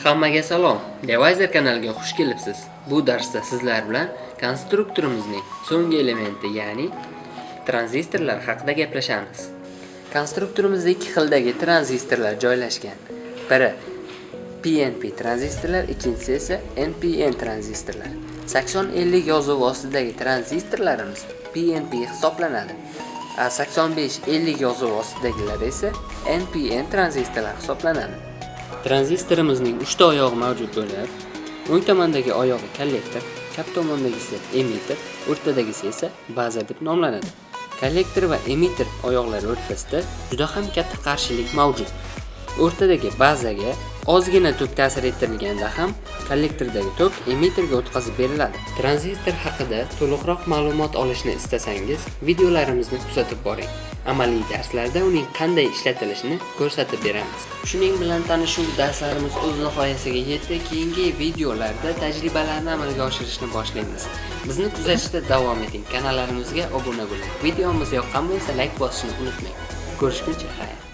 Hammaga salom. Devizer kanaliga xush kelibsiz. Bu darsda sizlar bilan konstruktorimizning so'nggi elementi, ya'ni tranzistorlar haqida gaplashamiz. Konstruktorimizda ikki xildagi tranzistorlar joylashgan. Biri PNP tranzistorlar, ikkinchisi esa NPN tranzistorlar. 8050 yozuvi ostidagi tranzistorlarimiz PNP hisoblanadi. A 8550 yozuvi ostidagilar esa NPN tranzistorlar hisoblanadi. Tranzistorimizning 3 ta oyog'i mavjud bo'lib, o'ng tomondagi oyog'i kollektor, chap tomondagisi emitter, o'rtadagisi esa baza deb nomlanadi. Kollektor va emitter oyoqlari o'rtasida juda ham katta qarshilik mavjud. O'rtadagi bazaga ozgina tok ta'sir ettirilganda ham kollektordagi tok emitterga o'tkazib beriladi. Tranzistor haqida to'liqroq ma'lumot olishni istasangiz, videolarimizni kuzatib boring. Amaliy darslarda uning qanday ishlatilishini ko'rsatib beramiz. Shuning bilan tanishuv darslarimiz o'z nihoyasiga yetdi. Keyingi videolarda tajribalarni amalga oshirishni boshlaymiz. Bizni kuzatishda davom eting. Kanallarimizga obuna bo'ling. Videomiz yoqqan bo'lsa, like bosishni unutmang. Ko'rishguncha xayr.